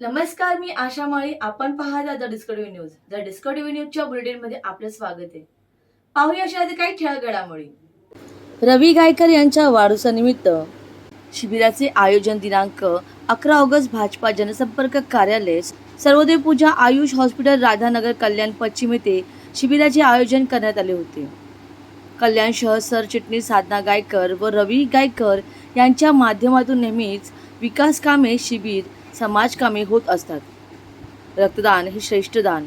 नमस्कार मी आशा माळी. आपण पाहता the Discovery News. The Discovery न्यूजच्या बुलेटिनमध्ये आपलं स्वागत आहे. पाहूया अशा आधी काही ठळक घडामोडी रवी गायकर यांच्या वाढदिवसानिमित्त शिबिराचे आयोजन दिनांक अकरा ऑगस्ट भाजपा जनसंपर्क कार्यालय सर्वोदय पूजा आयुष हॉस्पिटल राधानगर कल्याण पश्चिम येथे शिबिराचे आयोजन करण्यात आले होते. कल्याण शहर सरचिटणीस साधना गायकर व रवी गायकर यांच्या माध्यमातून नेहमीच विकास कामे शिबिर समाजकामे होत असतात. रक्तदान हे श्रेष्ठ दान.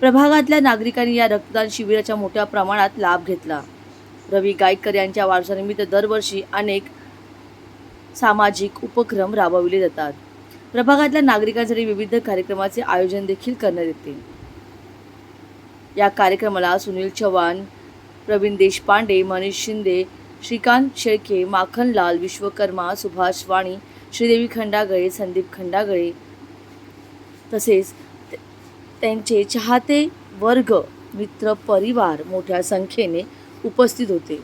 प्रभागातल्या नागरिकांनी या रक्तदान शिबिराच्या मोठ्या प्रमाणात लाभ घेतला. रवी गायकर यांच्या वारसानिमित्त दरवर्षी अनेक सामाजिक उपक्रम राबविले जातात. प्रभागातल्या नागरिकांसाठी विविध कार्यक्रमाचे आयोजन देखील करण्यात येते. या कार्यक्रमाला सुनील चव्हाण प्रवीण देशपांडे मनीष शिंदे श्रीकांत शेळके माखनलाल विश्वकर्मा सुभाष वाणी श्रीदेवी खंडागळे संदीप खंडागळे तसेच त्यांचे चाहते वर्ग मित्र परिवार मोठ्या संख्येने उपस्थित होते.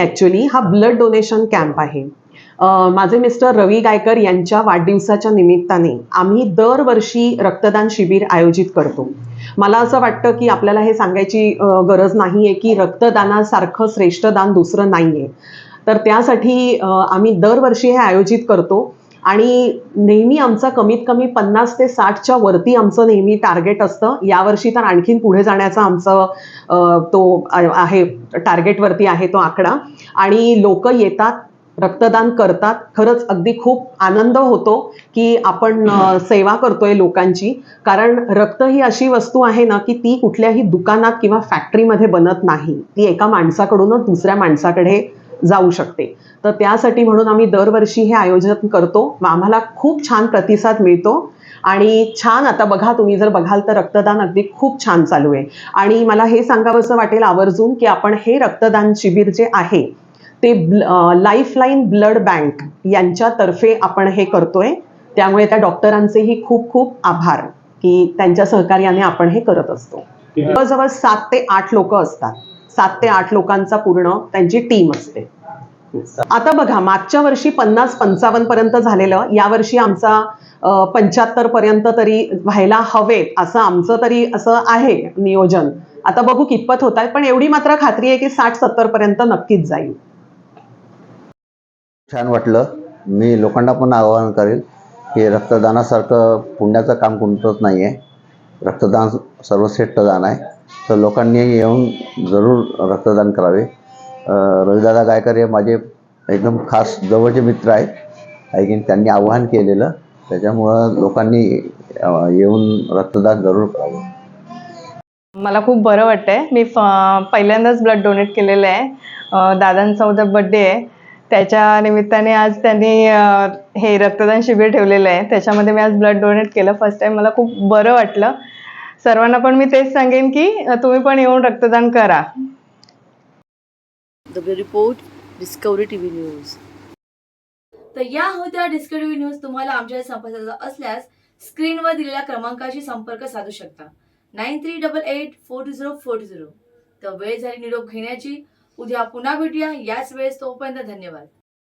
ॲक्च्युली हा ब्लड डोनेशन कॅम्प आहे. माझे मिस्टर रवी गायकर यांच्या वाढदिवसाच्या निमित्ताने आम्ही दरवर्षी रक्तदान शिबिर आयोजित करतो. मला असं वाटतं की आपल्याला हे सांगायची गरज नाही आहे की रक्तदानासारखं श्रेष्ठ दान दुसरं नाही आहे तर त्यासाठी आम्ही दरवर्षी हे आयोजित करतो. आणि नेहमी आमचा कमीत कमी पन्नास ते साठच्या वरती आमचं नेहमी टार्गेट असतं. यावर्षी तर आणखीन पुढे जाण्याचा आमचं तो आहे टार्गेटवरती आहे तो आकडा. आणि लोक येतात रक्तदान करतात. खरंच अगदी खूप आनंद होतो की आपण सेवा करतोय लोकांची. कारण रक्त ही अशी वस्तू आहे ना की ती कुठल्याही दुकानात किंवा फॅक्टरीमध्ये बनत नाही. ती एका माणसाकडूनच दुसऱ्या माणसाकडे जाऊ शकते. तर त्यासाठी म्हणून आम्ही दरवर्षी हे आयोजन करतो. व आम्हाला खूप छान प्रतिसाद मिळतो. आणि छान आता बघा तुम्ही जर बघाल तर रक्तदान अगदी खूप छान चालू आहे. आणि मला हे सांगावंसं वाटेल आवर्जून की आपण हे रक्तदान शिबिर जे आहे ते लाईफलाईन ब्लड बँक यांच्यातर्फे आपण हे करतोय. त्यामुळे त्या डॉक्टरांचेही खूप खूप आभार की त्यांच्या सहकार्याने आपण हे करत असतो. जवळजवळ सात ते आठ लोक असतात. सात ते आठ लोकांचा पूर्ण त्यांची टीम असते. आता बघा मागच्या वर्षी पन्नास पंचावन्न पर्यंत झालेलं यावर्षी आमचा पंच्याहत्तर पर्यंत तरी व्हायला हवेत असं आमचं तरी असं आहे नियोजन. आता बघू कितपत होत आहे पण एवढी मात्र खात्री आहे की साठ सत्तर पर्यंत नक्कीच जाईल. छान वाटलं. मी लोकांना पण आवाहन करेल की रक्तदानासारखं पुण्याचं काम कोणतंच नाही आहे रक्तदान सर्वश्रेष्ठ दान आहे. तर लोकांनी येऊन जरूर रक्तदान करावे. रविदादा गायकर हे माझे एकदम खास जवळचे मित्र आहेत. ऐकीन त्यांनी आवाहन केलेलं. त्याच्यामुळं लोकांनी येऊन रक्तदान जरूर करावं. मला खूप बरं वाटतंय. मी पहिल्यांदाच ब्लड डोनेट केलेलं आहे. दादांचा उद्या बड्डे आहे. त्याच्या निमित्ताने आज त्यांनी हे रक्तदान शिबिर ठेवलेलं आहे. त्याच्यामध्ये मी आज ब्लड डोनेट केलं. फर्स्ट टाइम मला खूप बरं वाटलं. सर्वांना पण मी तेच सांगेन की तुम्ही पण येऊन रक्तदान करा. The report Discovery TV news तर या होत्या डिस्कवरी न्यूज तुम्हाला आमच्या संपर्काचा असल्यास स्क्रीनवर दिलेल्या क्रमांकाशी संपर्क साधू शकता. Nine three double eight four two zero four two zero. तर वेळ झाली निरोप घेण्याची. उद्या पुन्हा भेटूया. याच वेळेस तोपर्यंत धन्यवाद.